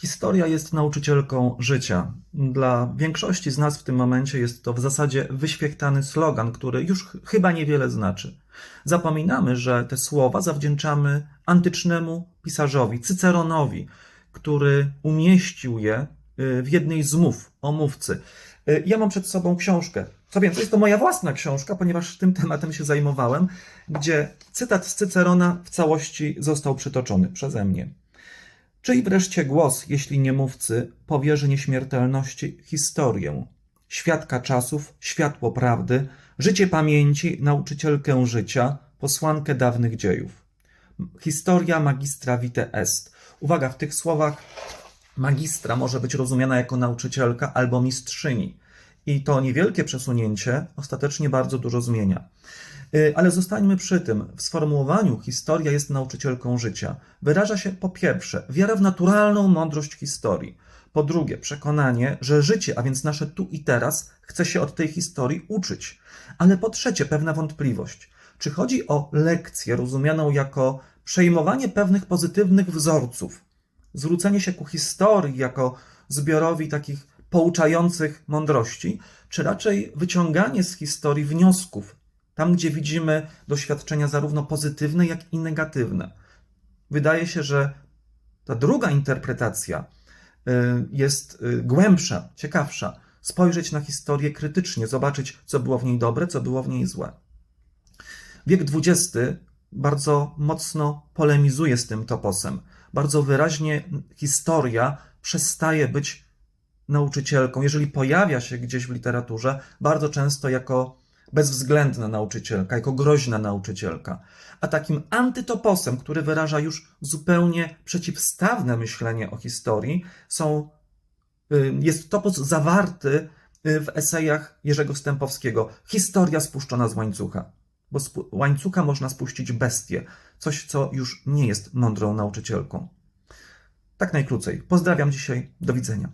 Historia jest nauczycielką życia. Dla większości z nas w tym momencie jest to w zasadzie wyświechtany slogan, który już ch- chyba niewiele znaczy. Zapominamy, że te słowa zawdzięczamy antycznemu pisarzowi Cyceronowi, który umieścił je y, w jednej z mów o mówcy. Y, Ja mam przed sobą książkę. Co więcej, jest to moja własna książka, ponieważ tym tematem się zajmowałem, gdzie cytat z Cycerona w całości został przytoczony przeze mnie. Czyj wreszcie głos, jeśli nie mówcy, powierzy nieśmiertelności historię, świadka czasów, światło prawdy, życie pamięci, nauczycielkę życia, posłankę dawnych dziejów. Historia magistra vitae est. Uwaga, w tych słowach magistra może być rozumiana jako nauczycielka albo mistrzyni. I to niewielkie przesunięcie ostatecznie bardzo dużo zmienia. Y, Ale zostańmy przy tym. W sformułowaniu historia jest nauczycielką życia. Wyraża się po pierwsze wiara w naturalną mądrość historii. Po drugie, przekonanie, że życie, a więc nasze tu i teraz, chce się od tej historii uczyć. Ale po trzecie, pewna wątpliwość. Czy chodzi o lekcję rozumianą jako przejmowanie pewnych pozytywnych wzorców, zwrócenie się ku historii jako zbiorowi takich pouczających mądrości, czy raczej wyciąganie z historii wniosków, tam gdzie widzimy doświadczenia zarówno pozytywne, jak i negatywne. Wydaje się, że ta druga interpretacja y, jest y, głębsza, ciekawsza. Spojrzeć na historię krytycznie, zobaczyć, co było w niej dobre, co było w niej złe. Wiek XX bardzo mocno polemizuje z tym toposem. Bardzo wyraźnie historia przestaje być nauczycielką. Jeżeli pojawia się gdzieś w literaturze, bardzo często jako bezwzględna nauczycielka, jako groźna nauczycielka. A takim antytoposem, który wyraża już zupełnie przeciwstawne myślenie o historii, są, y, jest topos zawarty y, w esejach Jerzego Stępowskiego. Historia spuszczona z łańcucha. Bo z łańcucha można spuścić bestię, coś, co już nie jest mądrą nauczycielką. Tak najkrócej. Pozdrawiam dzisiaj. Do widzenia.